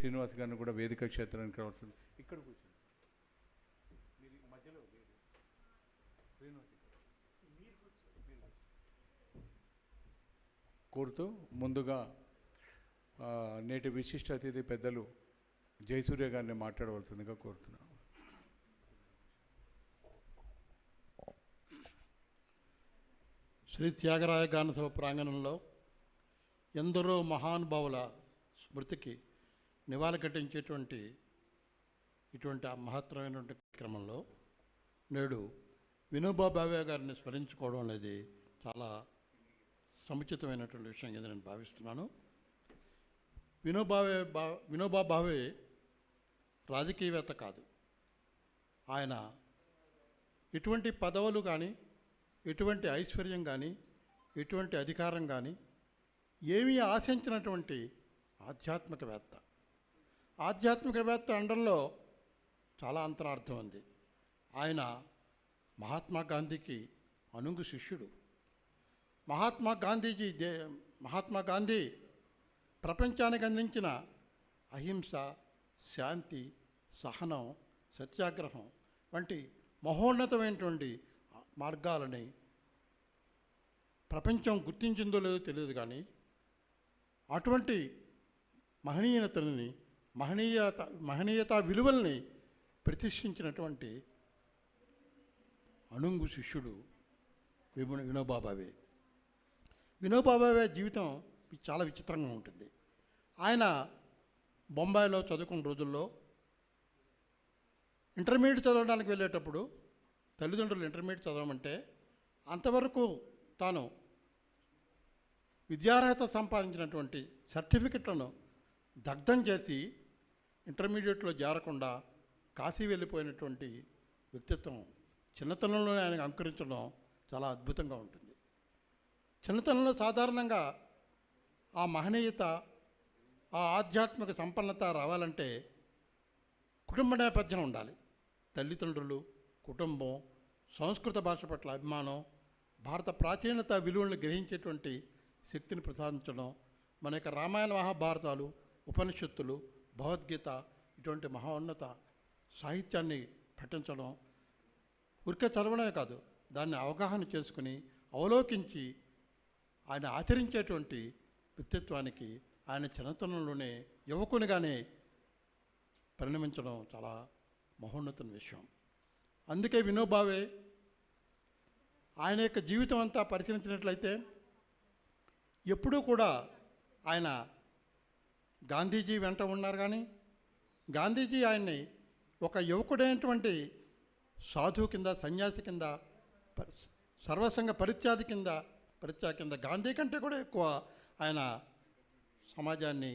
శ్రీనివాస్ గారిని కూడా వేదిక క్షేత్రానికి రావాల్సింది. ఇక్కడ కూర్చోండి. మీరు మధ్యలో శ్రీనివాస్ కోరుతూ ముందుగా నేటి విశిష్ట అతిథి పెద్దలు జయసూర్య గారిని మాట్లాడవలసిందిగా కోరుతున్నాను. శ్రీ త్యాగరాయ గానసభ ప్రాంగణంలో ఎందరో మహానుభావుల స్మృతికి నివాళకటించేటువంటి ఇటువంటి ఆ మహత్తరమైనటువంటి క్రమంలో నేడు వినోబా భావే గారిని స్మరించుకోవడం అనేది చాలా సముచితమైనటువంటి విషయం కింద నేను భావిస్తున్నాను. వినోబావే బా వినోబా భావే రాజకీయవేత్త కాదు. ఆయన ఎటువంటి పదవులు కానీ ఎటువంటి ఐశ్వర్యం కానీ ఎటువంటి అధికారం కానీ ఏమీ ఆశించినటువంటి ఆధ్యాత్మికవేత్త. ఆధ్యాత్మికవేత్త అండంలో చాలా అంతరార్థం ఉంది. ఆయన మహాత్మా గాంధీకి అనుంగు శిష్యుడు. మహాత్మా గాంధీజీ దే మహాత్మా గాంధీ ప్రపంచానికి అందించిన అహింస శాంతి సహనం సత్యాగ్రహం వంటి మహోన్నతమైనటువంటి మార్గాలని ప్రపంచం గుర్తించిందో లేదో తెలియదు కానీ అటువంటి మహనీయతని మహనీయత మహనీయత విలువల్ని ప్రతిష్ఠించినటువంటి అనుంగు శిష్యుడు విమున వినోబాబావే. వినోబాబావే జీవితం చాలా విచిత్రంగా ఉంటుంది. ఆయన బొంబాయిలో చదువుకున్న రోజుల్లో ఇంటర్మీడియట్ చదవడానికి వెళ్ళేటప్పుడు తల్లిదండ్రులు ఇంటర్మీడియట్ చదవమంటే అంతవరకు తాను విద్యార్హత సంపాదించినటువంటి సర్టిఫికెట్లను దగ్ధం చేసి ఇంటర్మీడియట్లో చేరకుండా కాశీ వెళ్ళిపోయినటువంటి వ్యక్తిత్వం చిన్నతనంలోనే ఆయనకు అంకురించడం చాలా అద్భుతంగా ఉంటుంది. చిన్నతనంలో సాధారణంగా ఆ మహనీయత ఆ ఆధ్యాత్మిక సంపన్నత రావాలంటే కుటుంబ నేపథ్యం ఉండాలి. తల్లిదండ్రులు కుటుంబం సంస్కృత భాష పట్ల అభిమానం భారత ప్రాచీనత విలువలను గ్రహించేటువంటి శక్తిని ప్రసాదించడం మన యొక్క రామాయణ మహాభారతాలు ఉపనిషత్తులు భగవద్గీత ఇటువంటి మహోన్నత సాహిత్యాన్ని పఠించడం ఉరికే చదవడమే కాదు దాన్ని అవగాహన చేసుకుని అవలోకించి ఆయన ఆచరించేటువంటి వ్యక్తిత్వానికి ఆయన చిన్నతనంలోనే యువకునిగానే పరిణమించడం చాలా మహోన్నతమైన విషయం. అందుకే వినోబావే ఆయన యొక్క జీవితం అంతా పరిశీలించినట్లయితే ఎప్పుడూ కూడా ఆయన గాంధీజీ వెంట ఉన్నారు కానీ గాంధీజీ ఆయన్ని ఒక యువకుడైనటువంటి సాధువు కింద సన్యాసి కింద సర్వసంగ పరిత్యాది కింద పరిత్యాగ కింద గాంధీ కంటే కూడా ఎక్కువ ఆయన సమాజాన్ని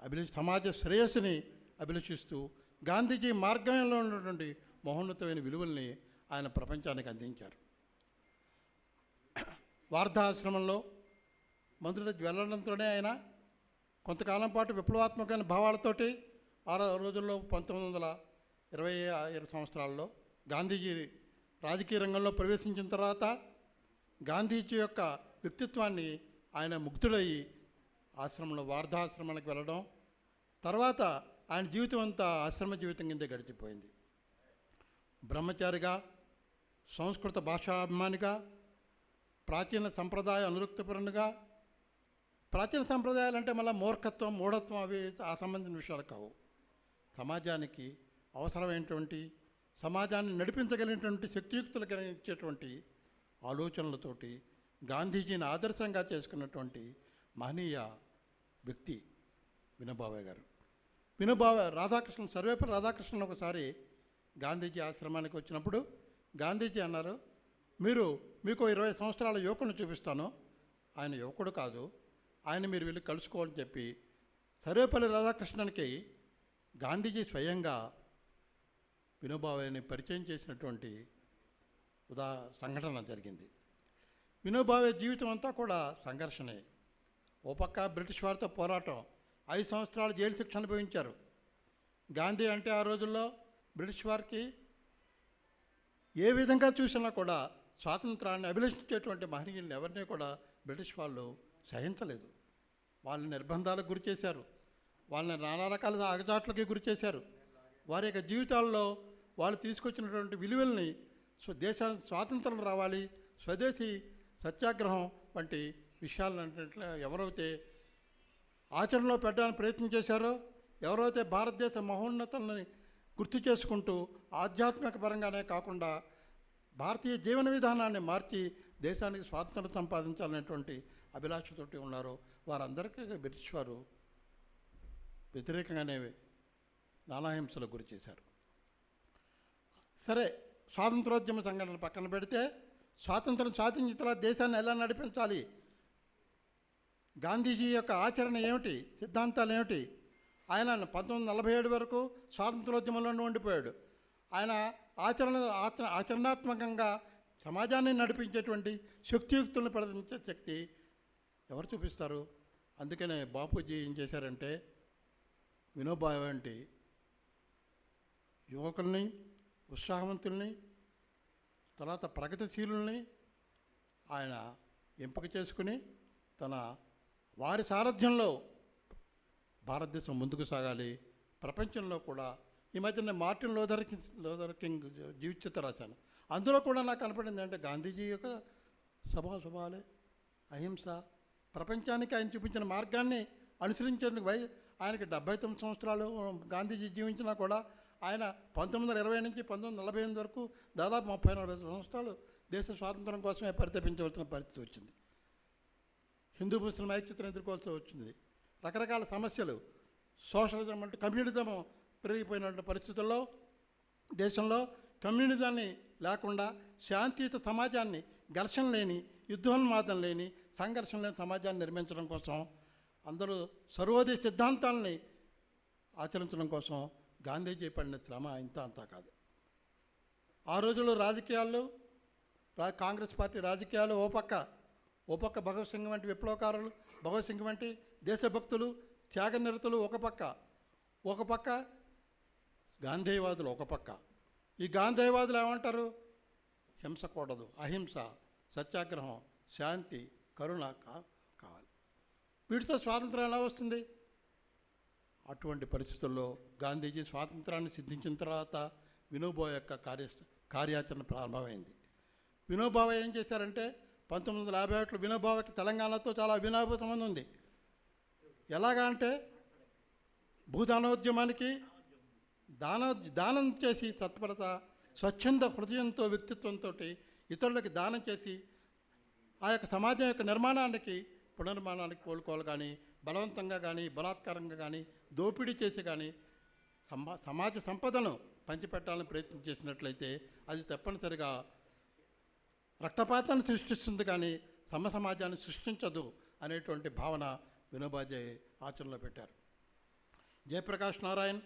అభిల సమాజ శ్రేయస్సుని అభిలషిస్తూ గాంధీజీ మార్గంలో ఉన్నటువంటి మహోన్నతమైన విలువల్ని ఆయన ప్రపంచానికి అందించారు. వార్ధాశ్రమంలో మంత్రుడు వెళ్ళడంతోనే ఆయన కొంతకాలం పాటు విప్లవాత్మకమైన భావాలతోటి ఆ రోజుల్లో పంతొమ్మిది వందల ఇరవై ఐదు సంవత్సరాల్లో గాంధీజీ రాజకీయ రంగంలో ప్రవేశించిన తర్వాత గాంధీజీ యొక్క వ్యక్తిత్వాన్ని ఆయన ముగ్ధుడయ్యి ఆశ్రమంలో వార్ధాశ్రమానికి వెళ్ళడం తర్వాత ఆయన జీవితం అంతా ఆశ్రమ జీవితం కింద గడిచిపోయింది. బ్రహ్మచారిగా సంస్కృత భాషాభిమానిగా ప్రాచీన సంప్రదాయ అనురుక్తపరునిగా ప్రాచీన సంప్రదాయాలు అంటే మళ్ళీ మూర్ఖత్వం మూఢత్వం అవి ఆ సంబంధించిన విషయాలు కావు. సమాజానికి అవసరమైనటువంటి సమాజాన్ని నడిపించగలిగినటువంటి శక్తియుక్తులు కలిగించేటువంటి ఆలోచనలతోటి గాంధీజీని ఆదర్శంగా చేసుకున్నటువంటి మహనీయ వ్యక్తి వినోబావే గారు. వినోబావ రాధాకృష్ణ సర్వేపల్లి రాధాకృష్ణన్ ఒకసారి గాంధీజీ ఆశ్రమానికి వచ్చినప్పుడు గాంధీజీ అన్నారు మీరు మీకు ఇరవై సంవత్సరాల యువకుని చూపిస్తాను. ఆయన యువకుడు కాదు ఆయన మీరు వెళ్ళి కలుసుకోవాలని చెప్పి సర్వేపల్లి రాధాకృష్ణన్కి గాంధీజీ స్వయంగా వినోబావేని పరిచయం చేసినటువంటి ఉదా సంఘటన జరిగింది. వినోబావే జీవితం అంతా కూడా సంఘర్షణే. ఓ పక్క బ్రిటిష్ వారితో పోరాటం ఐదు సంవత్సరాలు జైలు శిక్ష అనుభవించారు. గాంధీ అంటే ఆ రోజుల్లో బ్రిటిష్ వారికి ఏ విధంగా చూసినా కూడా స్వాతంత్రాన్ని అభిలషించేటువంటి మహనీయులను ఎవరిని కూడా బ్రిటిష్ వాళ్ళు సహించలేదు. వాళ్ళని నిర్బంధాలకు గురి చేశారు. వాళ్ళని నానా రకాల అగచాట్లకి గురి చేశారు. వారి యొక్క జీవితాల్లో వాళ్ళు తీసుకొచ్చినటువంటి విలువల్ని స్వ దేశానికి స్వాతంత్రం రావాలి స్వదేశీ సత్యాగ్రహం వంటి విషయాలను ఎవరైతే ఆచరణలో పెట్టడానికి ప్రయత్నం చేశారో ఎవరైతే భారతదేశ మహోన్నతులని గుర్తు చేసుకుంటూ ఆధ్యాత్మిక పరంగానే కాకుండా భారతీయ జీవన విధానాన్ని మార్చి దేశానికి స్వాతంత్రం సంపాదించాలనేటువంటి అభిలాషతోటి ఉన్నారో. వారందరికీ బ్రిటిష్ వారు వ్యతిరేకంగానే నానాహింసలకు గురి చేశారు. సరే స్వాతంత్రోద్యమ సంఘటన పక్కన పెడితే స్వాతంత్రం సాధించిన తర్వాత దేశాన్ని ఎలా నడిపించాలి? గాంధీజీ యొక్క ఆచరణ ఏమిటి? సిద్ధాంతాలు ఏమిటి? ఆయన పంతొమ్మిది నలభై ఏడు వరకు స్వాతంత్రోద్యమంలోనే ఉండిపోయాడు. ఆయన ఆచరణ ఆచర ఆచరణాత్మకంగా సమాజాన్ని నడిపించేటువంటి శక్తియుక్తులను ప్రదర్శించే శక్తి ఎవరు చూపిస్తారు? అందుకనే బాపూజీ ఏం చేశారంటే వినోబా వంటి యువకుల్ని ఉత్సాహవంతుల్ని తర్వాత ప్రగతిశీలుల్ని ఆయన ఎంపిక చేసుకుని తన వారి సారథ్యంలో భారతదేశం ముందుకు సాగాలి. ప్రపంచంలో కూడా ఈ మధ్యన Martin Luther King Luther King జీవిత రాశాను. అందులో కూడా నాకు కనపడింది అంటే గాంధీజీ యొక్క సభా స్వభావాలే అహింస ప్రపంచానికి ఆయన చూపించిన మార్గాన్ని అనుసరించేందుకు వై ఆయనకి డెబ్బై తొమ్మిది సంవత్సరాలు గాంధీజీ జీవించినా కూడా ఆయన పంతొమ్మిది వందల ఇరవై నుంచి పంతొమ్మిది వందల నలభై ఎనిమిది వరకు దాదాపు ముప్పై నలభై సంవత్సరాలు దేశ స్వాతంత్రం కోసమే పరితపించవలసిన పరిస్థితి వచ్చింది. హిందూ ముస్లిం ఐక్యతను ఎదుర్కోవాల్సి వచ్చింది. రకరకాల సమస్యలు సోషలిజం అంటే కమ్యూనిజం పెరిగిపోయినటువంటి పరిస్థితుల్లో దేశంలో కమ్యూనిజాన్ని లేకుండా శాంతియుత సమాజాన్ని ఘర్షణ లేని యుద్ధోన్మాదం లేని సంఘర్షణ లేని సమాజాన్ని నిర్మించడం కోసం అందరూ సర్వోదయ సిద్ధాంతాలని ఆచరించడం కోసం గాంధీజీ పడిన శ్రమ ఇంత అంతా కాదు. ఆ రోజుల్లో రాజకీయాల్లో రా కాంగ్రెస్ పార్టీ రాజకీయాలు ఓ పక్క ఓ పక్క భగత్ సింగ్ వంటి విప్లవకారులు భగత్ సింగ్ వంటి దేశభక్తులు త్యాగనిరతులు ఒక పక్క ఒక పక్క గాంధీవాదులు ఒక పక్క. ఈ గాంధేయవాదులు ఏమంటారు? హింస కూడదు అహింస సత్యాగ్రహం శాంతి కరుణ కా- కావాలి. వీటితో స్వాతంత్రం ఎలా వస్తుంది? అటువంటి పరిస్థితుల్లో గాంధీజీ స్వాతంత్రాన్ని సిద్ధించిన తర్వాత వినోబా యొక్క కార్య కార్యాచరణ ప్రారంభమైంది. వినోబావ ఏం చేశారంటే పంతొమ్మిది వందల యాభై ఒకటిలో వినోబావకి తెలంగాణతో చాలా అవినాభ సంబంధం ఉంది. ఎలాగా అంటే భూదానోద్యమానికి దాన దానం చేసి తత్పరత స్వచ్ఛంద హృదయంతో వ్యక్తిత్వంతో ఇతరులకి దానం చేసి ఆ యొక్క సమాజం యొక్క నిర్మాణానికి పునర్మాణానికి కోలుకోవాలి కానీ బలవంతంగా కానీ బలాత్కారంగా కానీ దోపిడీ చేసి కానీ సమా సమాజ సంపదను పంచిపెట్టాలని ప్రయత్నం చేసినట్లయితే అది తప్పనిసరిగా రక్తపాతాన్ని సృష్టిస్తుంది కానీ సమ సమాజాన్ని సృష్టించదు అనేటువంటి భావన వినోబాజే ఆచరణలో పెట్టారు. జయప్రకాష్ నారాయణ్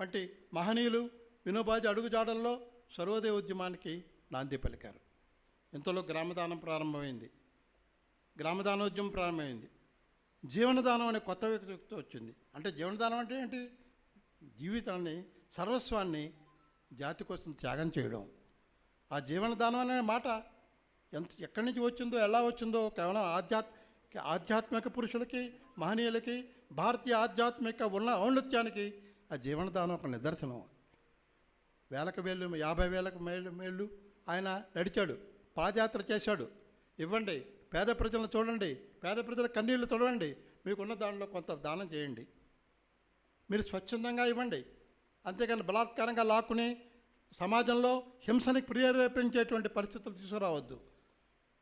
వంటి మహనీయులు వినోబాజీ అడుగుజాడల్లో సర్వోదయ ఉద్యమానికి నాంది పలికారు. ఇంతలో గ్రామదానం ప్రారంభమైంది. గ్రామదానోద్యమం ప్రారంభమైంది. జీవనదానం అనే కొత్త వ్యక్తి వచ్చింది. అంటే జీవనదానం అంటే ఏంటి? జీవితాన్ని సర్వస్వాన్ని జాతి కోసం త్యాగం చేయడం. ఆ జీవనదానం అనే మాట ఎంత ఎక్కడి నుంచి వచ్చిందో ఎలా వచ్చిందో కేవలం ఆధ్యాత్ ఆధ్యాత్మిక పురుషులకి మహనీయులకి భారతీయ ఆధ్యాత్మిక ఉన్న ఔన్నత్యానికి ఆ జీవనదానం ఒక నిదర్శనం. వేలకు వేలు యాభై వేలకు మేళ్ళు మేళ్ళు ఆయన నడిచాడు. పాదయాత్ర చేశాడు. ఇవ్వండి పేద ప్రజలను చూడండి పేద ప్రజల కన్నీళ్ళు చూడండి మీకున్న దానిలో కొంత దానం చేయండి. మీరు స్వచ్ఛందంగా ఇవ్వండి. అంతేకాని బలాత్కారంగా లాక్కుని సమాజంలో హింసని ప్రేరేపించేటువంటి పరిస్థితులు తీసుకురావద్దు.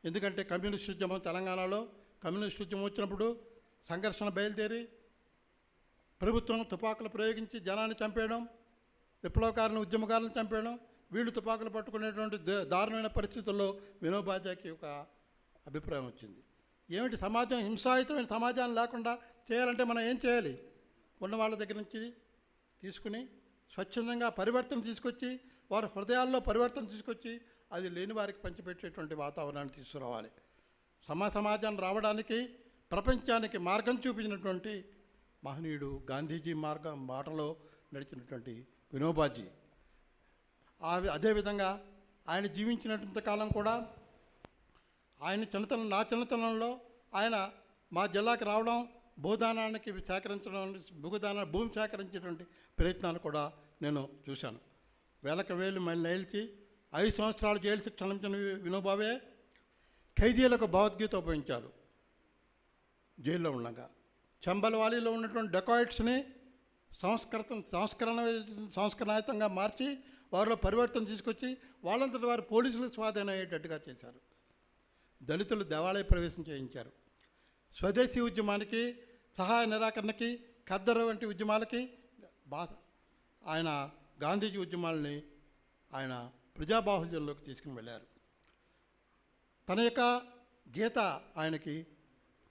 ఎందుకంటే కమ్యూనిస్ట్ ఉద్యమం తెలంగాణలో కమ్యూనిస్ట్ ఉద్యమం వచ్చినప్పుడు సంఘర్షణ బయలుదేరి ప్రభుత్వం తుపాకులు ప్రయోగించి జనాన్ని చంపేయడం విప్లవకారులను ఉద్యమకారులను చంపేయడం వీళ్ళు తుపాకులు పట్టుకునేటువంటి దారుణమైన పరిస్థితుల్లో వినోబాజాకి ఒక అభిప్రాయం వచ్చింది. ఏమిటి సమాజం హింసాయుతమైన సమాజాన్ని లేకుండా చేయాలంటే మనం ఏం చేయాలి? ఉన్న వాళ్ళ దగ్గర నుంచి తీసుకుని స్వచ్ఛందంగా పరివర్తన తీసుకొచ్చి వారి హృదయాల్లో పరివర్తన తీసుకొచ్చి అది లేని వారికి పంచిపెట్టేటువంటి వాతావరణాన్ని తీసుకురావాలి. సమా సమాజాన్ని రావడానికి ప్రపంచానికి మార్గం చూపించినటువంటి మహనీయుడు గాంధీజీ మార్గం బాటలో నడిచినటువంటి వినోబాజీ. ఆ అదేవిధంగా ఆయన జీవించినంత కాలం కూడా ఆయన చిన్నతనం నా చిన్నతనంలో ఆయన మా జిల్లాకి రావడం భూదానానికి సేకరించడం భూదాన భూమి సేకరించేటువంటి ప్రయత్నాలు కూడా నేను చూశాను. వేలకు వేలు మళ్ళీ నిలిచి ఐదు సంవత్సరాలు జైలు శిక్ష అనుభవించిన వినోబావే ఖైదీలకు భగవద్గీత ఉపయోగించారు. జైల్లో ఉండగా. చంబల్వాలీలో ఉన్నటువంటి డెకాయిట్స్ని సంస్కృతం సంస్కరణ సంస్కరణాయుతంగా మార్చి వారిలో పరివర్తన తీసుకొచ్చి వాళ్ళంతటి వారు పోలీసులకు స్వాధీనం అయ్యేటట్టుగా చేశారు. దళితులు దేవాలయ ప్రవేశం చేయించారు. స్వదేశీ ఉద్యమానికి సహాయ నిరాకరణకి ఖద్దరు వంటి ఉద్యమాలకి బా ఆయన గాంధీజీ ఉద్యమాలని ఆయన ప్రజాబాహుల్యంలోకి తీసుకుని వెళ్ళారు. తన యొక్క గీత ఆయనకి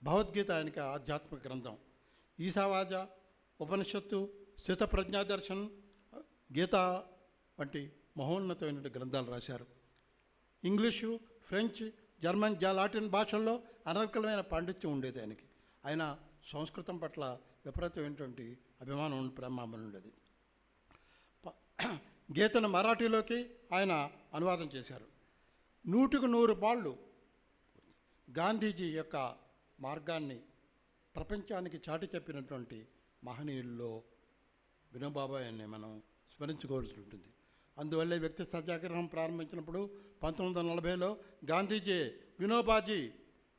భగవద్గీత ఆయనకి ఆధ్యాత్మిక గ్రంథం. ఈశావాజ ఉపనిషత్తు స్థిత ప్రజ్ఞాదర్శన్ గీత వంటి మహోన్నతమైన గ్రంథాలు రాశారు. ఇంగ్లీషు ఫ్రెంచ్ జర్మన్ జ లాటిన్ భాషల్లో అనర్కలమైన పాండిత్యం ఉండేది ఆయనకి. ఆయన సంస్కృతం పట్ల విపరీతమైనటువంటి అభిమానం ఉండి ఉండేది. గీతను మరాఠీలోకి ఆయన అనువాదం చేశారు. నూటికి నూరు పాళ్ళు గాంధీజీ యొక్క మార్గాన్ని ప్రపంచానికి చాటి చెప్పినటువంటి మహనీయుల్లో వినోబాబాయ్ అని మనం స్మరించుకోవాల్సి ఉంటుంది. అందువల్ల వ్యక్తి సత్యాగ్రహం ప్రారంభించినప్పుడు పంతొమ్మిది వందల నలభైలో గాంధీజీ వినోబాజీ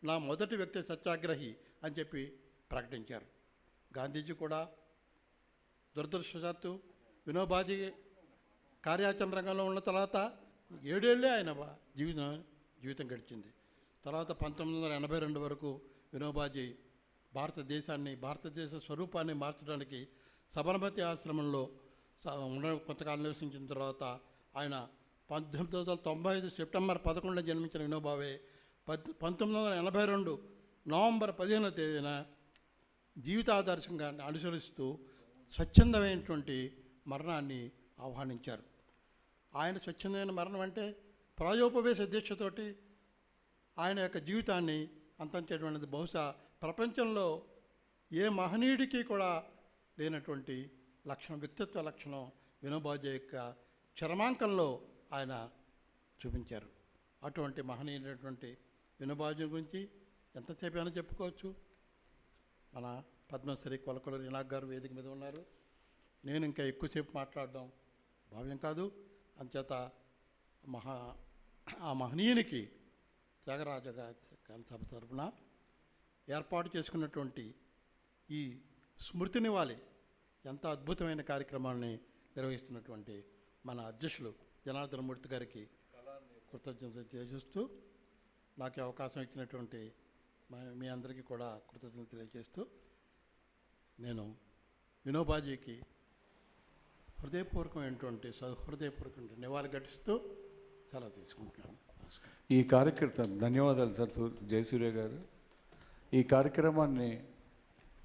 నా మొదటి వ్యక్తి సత్యాగ్రహి అని చెప్పి ప్రకటించారు. గాంధీజీ కూడా దురదృష్టవశాత్తు వినోబాజీ కార్యాచరణ రంగంలో ఉన్న తర్వాత ఏడేళ్ళే ఆయన జీవితం జీవితం గడిచింది. తర్వాత పంతొమ్మిది వందల ఎనభై రెండు వరకు వినోబాజీ భారతదేశాన్ని భారతదేశ స్వరూపాన్ని మార్చడానికి సబర్మతి ఆశ్రమంలో ఉన్న కొంతకాలం నివసించిన తర్వాత ఆయన పంతొమ్మిది వందల తొంభై ఐదు సెప్టెంబర్ పదకొండున జన్మించిన వినోబావే పద్ పంతొమ్మిది వందల ఎనభై రెండు నవంబర్ పదిహేనవ తేదీన జీవితాదర్శంగా అనుసరిస్తూ స్వచ్ఛందమైనటువంటి మరణాన్ని ఆహ్వానించారు. ఆయన స్వచ్ఛందమైన మరణం అంటే ప్రాయోపవేశ దీక్షతోటి ఆయన యొక్క జీవితాన్ని అంతంచేటువంటిది. బహుశా ప్రపంచంలో ఏ మహనీయుడికి కూడా లేనటువంటి లక్షణం వ్యక్తిత్వ లక్షణం వినోబాజీ యొక్క చరమాంకంలో ఆయన చూపించారు. అటువంటి మహనీయుడైనటువంటి వినోబాజీ గురించి ఎంతసేపు అయినా చెప్పుకోవచ్చు. మన పద్మశ్రీ కొలకొల రినాగ్ గారు వేదిక మీద ఉన్నారు. నేను ఇంకా ఎక్కువసేపు మాట్లాడడం భావ్యం కాదు. అంచేత మహా ఆ మహనీయునికి త్యాగరాజ గారి సభ తరపున ఏర్పాటు చేసుకున్నటువంటి ఈ స్మృతి నివాలి ఎంత అద్భుతమైన కార్యక్రమాన్ని నిర్వహిస్తున్నటువంటి మన అధ్యక్షులు జనార్దన మూర్తి గారికి కృతజ్ఞత తెలియజేస్తూ నాకు అవకాశం ఇచ్చినటువంటి మా- మీ అందరికీ కూడా కృతజ్ఞత తెలియజేస్తూ నేను వినోబాజీకి హృదయపూర్వకమైనటువంటి హృదయపూర్వక నివాళి ఘటిస్తూ సెలవు తీసుకుంటున్నాను. ఈ కార్యక్రమం ధన్యవాదాలు సార్ జయసూర్య గారు. ఈ కార్యక్రమాన్ని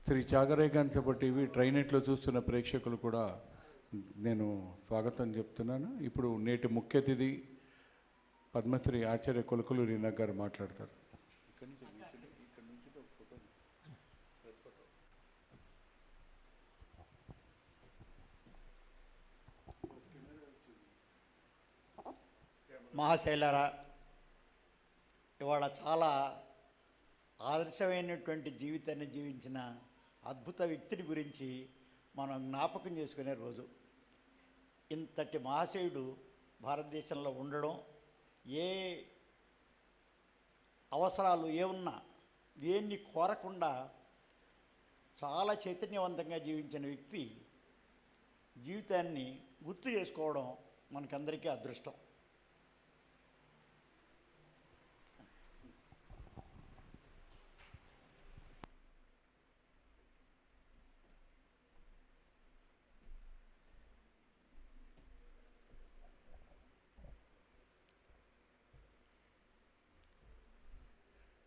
శ్రీ చాగరేగాన్ సభ టీవీ ట్రైనెట్లో చూస్తున్న ప్రేక్షకులు కూడా నేను స్వాగతం చెప్తున్నాను. ఇప్పుడు నేటి ముఖ్య అతిథి పద్మశ్రీ ఆచార్య కొలకలూరి రీనా గారు మాట్లాడతారు. మహాశైలరా ఇవాళ చాలా ఆదర్శమైనటువంటి జీవితాన్ని జీవించిన అద్భుత వ్యక్తిని గురించి మనం జ్ఞాపకం చేసుకునే రోజు. ఇంతటి మహాశయుడు భారతదేశంలో ఉండడం ఏ అవసరాలు ఏ ఉన్నా దేన్ని కోరకుండా చాలా చైతన్యవంతంగా జీవించిన వ్యక్తి జీవితాన్ని గుర్తు చేసుకోవడం మనకందరికీ అదృష్టం.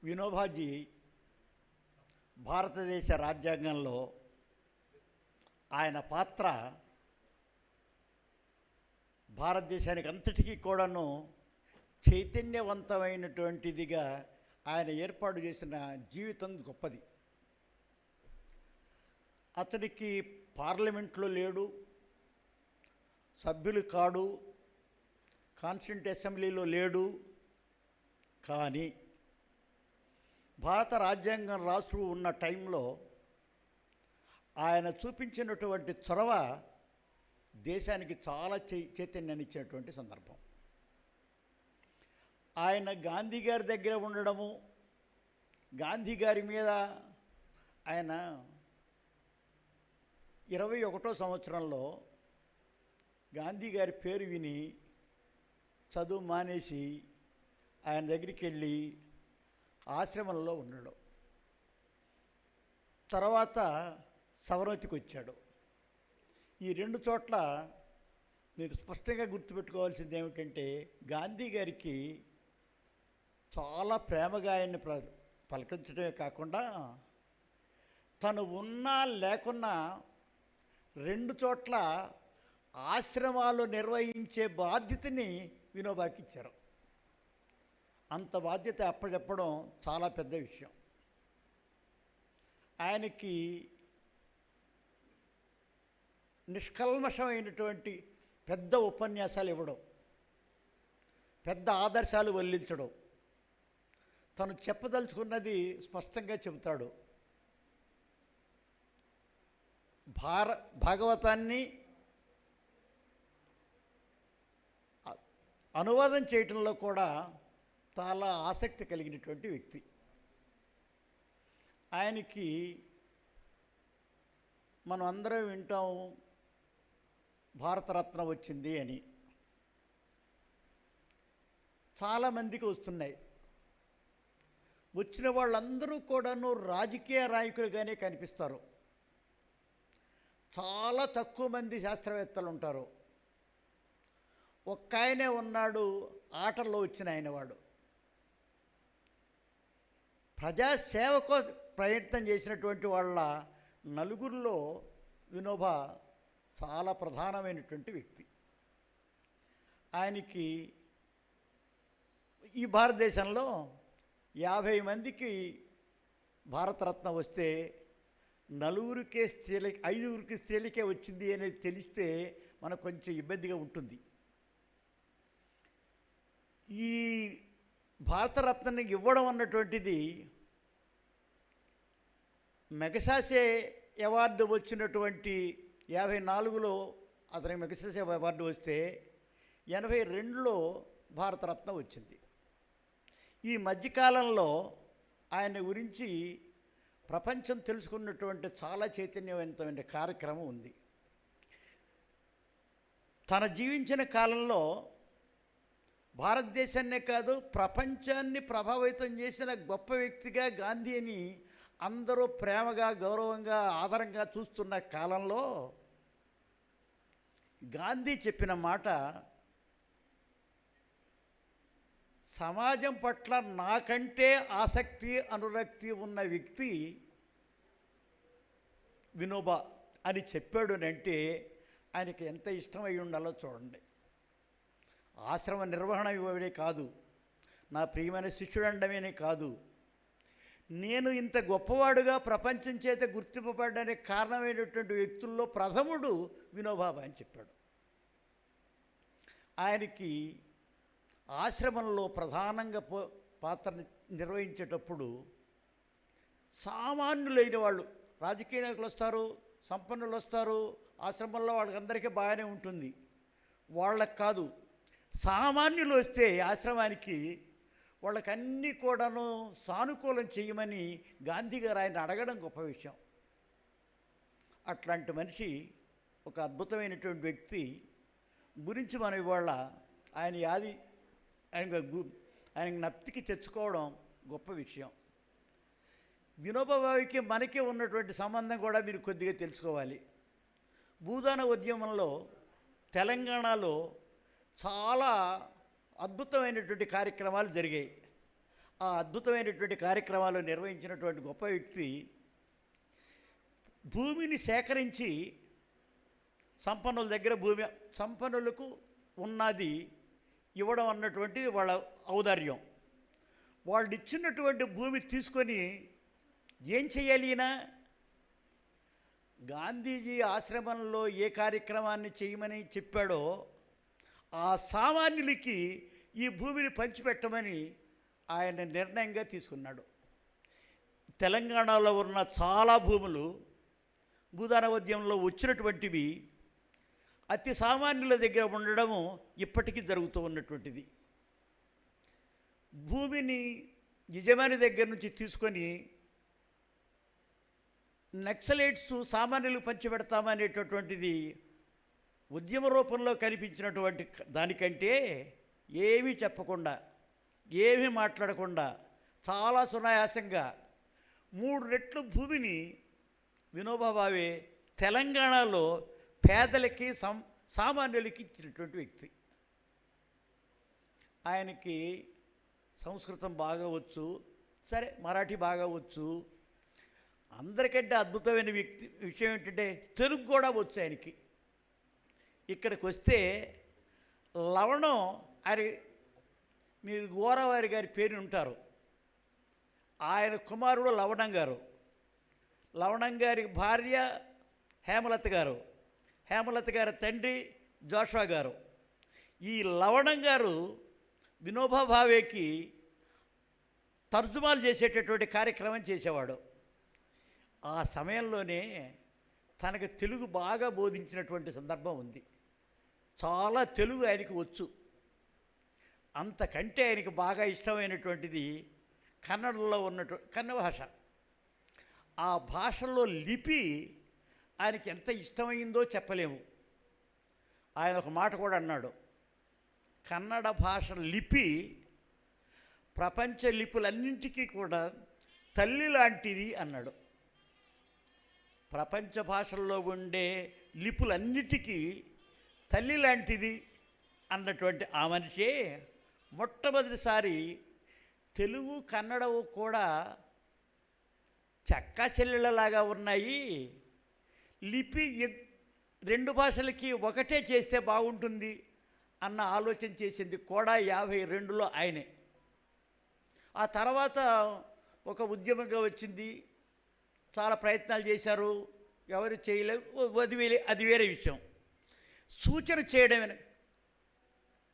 వినోబాజీ భారతదేశ రాజ్యాంగంలో ఆయన పాత్ర భారతదేశానికి అంతటికీ కూడాను చైతన్యవంతమైనటువంటిదిగా ఆయన ఏర్పాటు చేసిన జీవితం గొప్పది. అతనికి పార్లమెంట్లో లేడు సభ్యులు కాడు కాన్స్టిట్యూంట్ అసెంబ్లీలో లేడు కానీ భారత రాజ్యాంగం రాస్తూ ఉన్న టైంలో ఆయన చూపించినటువంటి చొరవ దేశానికి చాలా చై చైతన్యాన్ని ఇచ్చినటువంటి సందర్భం. ఆయన గాంధీ గారి దగ్గర ఉండడము గాంధీ గారి మీద ఆయన ఇరవై ఒకటో సంవత్సరంలో గాంధీ గారి పేరు విని చదువు మానేసి ఆయన దగ్గరికి వెళ్ళి ఆశ్రమంలో ఉన్నాడు. తర్వాత సవరవతికి వచ్చాడు ఈ రెండు చోట్ల మీరు స్పష్టంగా గుర్తుపెట్టుకోవాల్సింది ఏమిటంటే గాంధీ గారికి చాలా ప్రేమగా ఆయన్ని ప్ర పలకరించడమే కాకుండా తను ఉన్నా లేకున్నా రెండు చోట్ల ఆశ్రమాలు నిర్వహించే బాధ్యతని వినోబాకి ఇచ్చారు అంత బాధ్యత అప్పచెప్పడం చాలా పెద్ద విషయం. ఆయనకి నిష్కల్మషమైనటువంటి పెద్ద ఉపన్యాసాలు ఇవ్వడం పెద్ద ఆదర్శాలు వల్లించడం. తను చెప్పదలుచుకున్నది స్పష్టంగా చెబుతాడు. భార భాగవతాన్ని అనువాదం చేయటంలో కూడా చాలా ఆసక్తి కలిగినటువంటి వ్యక్తి. ఆయనకి మనం అందరం వింటాం భారతరత్న వచ్చింది అని. చాలామందికి వస్తున్నాయి. వచ్చిన వాళ్ళందరూ కూడాను రాజకీయ నాయకులుగానే కనిపిస్తారు. చాలా తక్కువ మంది శాస్త్రవేత్తలు ఉంటారు. ఒక్క ఆయనే ఉన్నాడు ఆటల్లో వచ్చిన ఆయన వాడు ప్రజాసేవకు ప్రయత్నం చేసినటువంటి వాళ్ళ నలుగురిలో వినోబా చాలా ప్రధానమైనటువంటి వ్యక్తి. ఆయనకి ఈ భారతదేశంలో యాభై మందికి భారతరత్న వస్తే నలుగురికే స్త్రీలకి ఐదుగురికి స్త్రీలకే వచ్చింది అనేది తెలిస్తే మనకు కొంచెం ఇబ్బందిగా ఉంటుంది. ఈ భారతరత్నని ఇవ్వడం అన్నటువంటిది మెగసాసే అవార్డు వచ్చినటువంటి యాభై నాలుగులో అతని మెగసాసే అవార్డు వస్తే ఎనభై రెండులో భారతరత్న వచ్చింది. ఈ మధ్యకాలంలో ఆయన గురించి ప్రపంచం తెలుసుకున్నటువంటి చాలా చైతన్యవంతమైన కార్యక్రమం ఉంది. తన జీవించిన కాలంలో భారతదేశాన్నే కాదు ప్రపంచాన్ని ప్రభావితం చేసిన గొప్ప వ్యక్తిగా గాంధీని అందరూ ప్రేమగా గౌరవంగా ఆదరంగా చూస్తున్న కాలంలో గాంధీ చెప్పిన మాట సమాజం పట్ల నాకంటే ఆసక్తి అనురక్తి ఉన్న వ్యక్తి వినోబా అని చెప్పాడు అంటే ఆయనకి ఎంత ఇష్టమై ఉండాలో చూడండి. ఆశ్రమ నిర్వహణ ఇవ్వడే కాదు నా ప్రియమైన శిష్యుడండమేనే కాదు. నేను ఇంత గొప్పవాడుగా ప్రపంచం చేత గుర్తింపబడడానికి కారణమైనటువంటి వ్యక్తుల్లో ప్రథముడు వినోబాబా అని చెప్పాడు. ఆయనకి ఆశ్రమంలో ప్రధానంగా పాత్ర నిర్వహించేటప్పుడు సామాన్యులైన వాళ్ళు రాజకీయ నాయకులు వస్తారు సంపన్నులు వస్తారు ఆశ్రమంలో వాళ్ళకందరికీ బాగానే ఉంటుంది. వాళ్ళకి కాదు సామాన్యులు వస్తే ఆశ్రమానికి వాళ్ళకన్నీ కూడాను సానుకూలం చేయమని గాంధీ గారు ఆయన అడగడం గొప్ప విషయం. అట్లాంటి మనిషి ఒక అద్భుతమైనటువంటి వ్యక్తి. గురించి మనం ఇవాళ ఆయన యాది ఆయన ఆయన నప్తికి తెచ్చుకోవడం గొప్ప విషయం. వినోబాబావికి మనకి ఉన్నటువంటి సంబంధం కూడా మీరు కొద్దిగా తెలుసుకోవాలి. భూదాన ఉద్యమంలో తెలంగాణలో చాలా అద్భుతమైనటువంటి కార్యక్రమాలు జరిగాయి. ఆ అద్భుతమైనటువంటి కార్యక్రమాలు నిర్వహించినటువంటి గొప్ప వ్యక్తి భూమిని సేకరించి సంపన్నుల దగ్గర భూమి సంపన్నులకు ఉన్నది ఇవ్వడం అన్నటువంటి వాళ్ళ ఔదార్యం. వాళ్ళు ఇచ్చినటువంటి భూమి తీసుకొని ఏం చేయాలి ఈయన? గాంధీజీ ఆశ్రమంలో ఏ కార్యక్రమాన్ని చేయమని చెప్పాడో ఆ సామాన్యులకి ఈ భూమిని పంచిపెట్టమని ఆయన నిర్ణయంగా తీసుకున్నాడు. తెలంగాణలో ఉన్న చాలా భూములు భూదాన ఉద్యమంలో వచ్చినటువంటివి అతి సామాన్యుల దగ్గర ఉండడము ఇప్పటికీ జరుగుతూ ఉన్నటువంటిది. భూమిని యజమాని దగ్గర నుంచి తీసుకొని నక్సలైట్స్ సామాన్యులు పంచిపెడతామనేటటువంటిది ఉద్యమ రూపంలో కనిపించినటువంటి దానికంటే ఏమీ చెప్పకుండా ఏమీ మాట్లాడకుండా చాలా సునాయాసంగా మూడు రెట్లు భూమిని వినోబా భావే తెలంగాణలో పేదలకి సం సామాన్యులకి ఇచ్చినటువంటి వ్యక్తి. ఆయనకి సంస్కృతం బాగా వచ్చు సరే మరాఠీ బాగా వచ్చు. అందరికంటే అద్భుతమైన వ్యక్తి విషయం ఏంటంటే తెలుగు కూడా వచ్చు ఆయనకి. ఇక్కడికి వస్తే లవణం ఆయన మీరు గోరావారి గారి పేరు ఉంటారు. ఆయన కుమారుడు లవణం గారు. లవణం గారి భార్య హేమలత గారు. హేమలత గారి తండ్రి జోషా గారు. ఈ లవణం గారు వినోబా భావేకి తర్జుమాలు చేసేటటువంటి కార్యక్రమం చేసేవాడు. ఆ సమయంలోనే తనకు తెలుగు బాగా బోధించినటువంటి సందర్భం ఉంది. చాలా తెలుగు ఆయనకి వచ్చు. అంతకంటే ఆయనకి బాగా ఇష్టమైనటువంటిది కన్నడలో ఉన్నటువంటి కన్నడ భాష. ఆ భాషలో లిపి ఆయనకి ఎంత ఇష్టమైందో చెప్పలేము. ఆయన ఒక మాట కూడా అన్నాడు. కన్నడ భాష లిపి ప్రపంచ లిపులన్నింటికీ కూడా తల్లి లాంటిది అన్నాడు. ప్రపంచ భాషల్లో ఉండే లిపులన్నిటికీ తల్లి లాంటిది అన్నటువంటి ఆ మనిషే మొట్టమొదటిసారి తెలుగు కన్నడవు కూడా చెక్క చెల్లెళ్ళలాగా ఉన్నాయి. లిపి రెండు భాషలకి ఒకటే చేస్తే బాగుంటుంది అన్న ఆలోచన చేసింది కూడా యాభై రెండులో ఆయనే. ఆ తర్వాత ఒక ఉద్యమంగా వచ్చింది. చాలా ప్రయత్నాలు చేశారు. ఎవరు చేయలేదు. అది వేరే అది వేరే విషయం. సూచన చేయడమే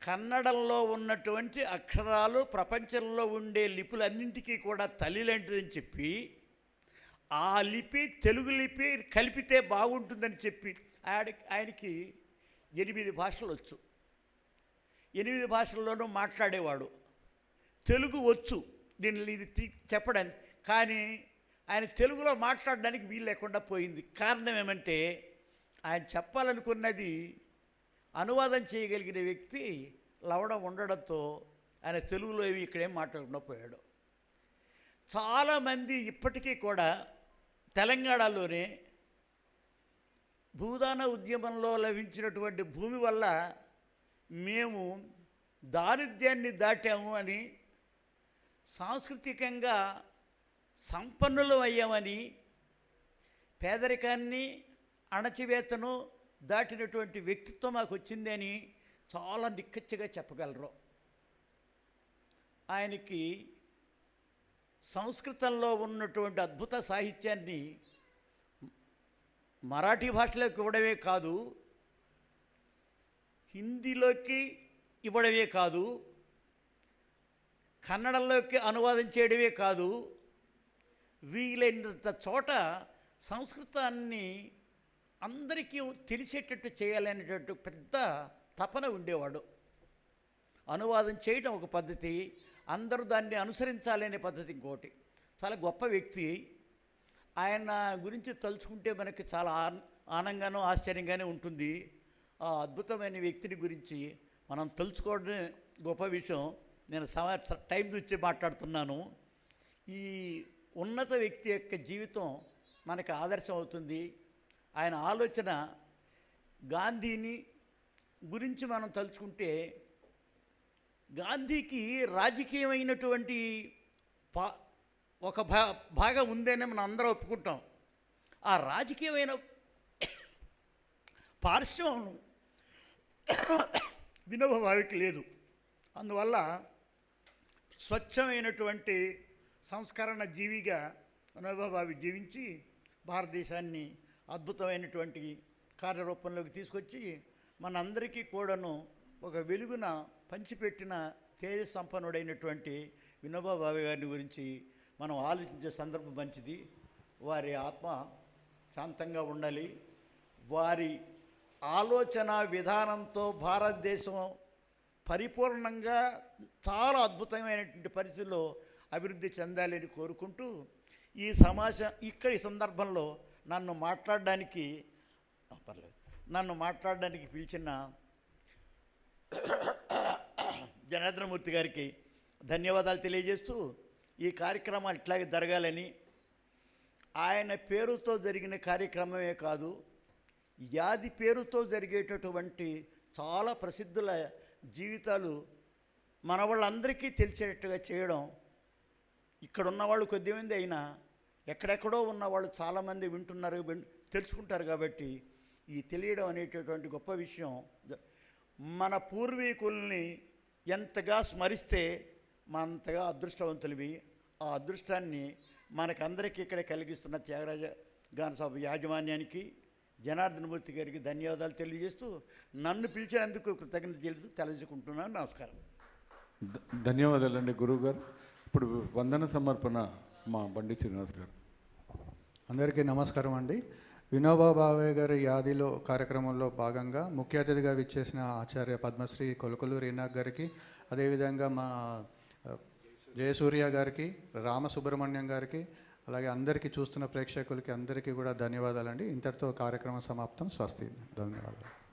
కన్నడంలో ఉన్నటువంటి అక్షరాలు ప్రపంచంలో ఉండే లిపులన్నింటికీ కూడా తల్లి లాంటిదని చెప్పి ఆ లిపి తెలుగు లిపి కలిపితే బాగుంటుందని చెప్పి ఆయన ఆయనకి ఎనిమిది భాషలు వచ్చు. ఎనిమిది భాషల్లోనూ మాట్లాడేవాడు. తెలుగు వచ్చు. దీనిని ఇది తీ- చెప్పడానికి కానీ ఆయన తెలుగులో మాట్లాడడానికి వీలు లేకుండా పోయింది. కారణం ఏమంటే ఆయన చెప్పాలనుకున్నది అనువాదం చేయగలిగిన వ్యక్తి లవడం ఉండడంతో ఆయన తెలుగులో ఇవి ఇక్కడేం మాట్లాడకుండా పోయాడు చాలామంది ఇప్పటికీ కూడా తెలంగాణలోనే భూదాన ఉద్యమంలో లభించినటువంటి భూమి వల్ల మేము దారిద్ర్యాన్ని దాటాము అని సాంస్కృతికంగా సంపన్నులు అయ్యామని పేదరికాన్ని అణచివేతను దాటినటువంటి వ్యక్తిత్వం మాకు వచ్చింది అని చాలా నిక్కచ్చిగా చెప్పగలరు. ఆయనకి సంస్కృతంలో ఉన్నటువంటి అద్భుత సాహిత్యాన్ని మరాఠీ భాషలోకి ఇవ్వడమే కాదు హిందీలోకి ఇవ్వడమే కాదు కన్నడంలోకి అనువాదం చేయడమే కాదు వీలైనంత చోట సంస్కృతాన్ని అందరికీ తెలిసేటట్టు చేయాలనేటట్టు పెద్ద తపన ఉండేవాడు. అనువాదం చేయడం ఒక పద్ధతి అందరూ దాన్ని అనుసరించాలనే పద్ధతి ఇంకోటి. చాలా గొప్ప వ్యక్తి. ఆయన గురించి తలుచుకుంటే మనకి చాలా ఆన్- ఆనందంగానూ ఆశ్చర్యంగానే ఉంటుంది. ఆ అద్భుతమైన వ్యక్తిని గురించి మనం తలుచుకోవడమే గొప్ప విషయం. నేను సమ టైం చూసి మాట్లాడుతున్నాను. ఈ ఉన్నత వ్యక్తి యొక్క జీవితం మనకు ఆదర్శం అవుతుంది. ఆయన ఆలోచన గాంధీని గురించి మనం తలుచుకుంటే గాంధీకి రాజకీయమైనటువంటి పా ఒక భా భాగం ఉందని మనం అందరం ఒప్పుకుంటాం. ఆ రాజకీయమైన పార్శ్వం వినోభావికి లేదు. అందువల్ల స్వచ్ఛమైనటువంటి సంస్కరణ జీవిగా వినోభావి జీవించి భారతదేశాన్ని అద్భుతమైనటువంటి కార్యరూపంలోకి తీసుకొచ్చి మనందరికీ కూడాను ఒక వెలుగున పంచిపెట్టిన తేజ సంపన్నుడైనటువంటి వినోబా భావి గారిని గురించి మనం ఆలోచించే సందర్భం మంచిది. వారి ఆత్మ శాంతంగా ఉండాలి. వారి ఆలోచన విధానంతో భారతదేశం పరిపూర్ణంగా చాలా అద్భుతమైనటువంటి పరిస్థితుల్లో అభివృద్ధి చెందాలని కోరుకుంటూ ఈ సమాజం ఇక్కడ ఈ సందర్భంలో నన్ను మాట్లాడడానికి పర్లేదు. నన్ను మాట్లాడడానికి పిలిచిన జనార్దనమూర్తి గారికి ధన్యవాదాలు తెలియజేస్తూ ఈ కార్యక్రమాలు ఇట్లాగే జరగాలని ఆయన పేరుతో జరిగిన కార్యక్రమమే కాదు యాది పేరుతో జరిగేటటువంటి చాలా ప్రసిద్ధుల జీవితాలు మన వాళ్ళందరికీ తెలిసేటట్టుగా చేయడం ఇక్కడ ఉన్నవాళ్ళు కొద్దిమంది అయినా ఎక్కడెక్కడో ఉన్న వాళ్ళు చాలామంది వింటున్నారు తెలుసుకుంటారు కాబట్టి ఈ తెలియడం అనేటటువంటి గొప్ప విషయం. మన పూర్వీకుల్ని ఎంతగా స్మరిస్తే మనంతగా అదృష్టవంతులవి. ఆ అదృష్టాన్ని మనకందరికీ ఇక్కడ కలిగిస్తున్న త్యాగరాజ గాన యాజమాన్యానికి జనార్దనమూర్తి గారికి ధన్యవాదాలు తెలియజేస్తూ నన్ను పిలిచినందుకు కృతజ్ఞత తెలుసు తెలుసుకుంటున్నాను నమస్కారం. ధన్యవాదాలండి గురువు గారు ఇప్పుడు వందన సమర్పణ మా బండి శ్రీనివాస్ గారు. అందరికీ నమస్కారం అండి. వినోబా భావే గారి యాదిలో కార్యక్రమంలో భాగంగా ముఖ్య అతిథిగా విచ్చేసిన ఆచార్య పద్మశ్రీ కొలుకులు రీనాగ్ గారికి అదేవిధంగా మా జయసూర్య గారికి రామసుబ్రహ్మణ్యం గారికి అలాగే అందరికీ చూస్తున్న ప్రేక్షకులకి అందరికీ కూడా ధన్యవాదాలండి. ఇంతటితో కార్యక్రమం సమాప్తం. స్వస్తి. ధన్యవాదాలు.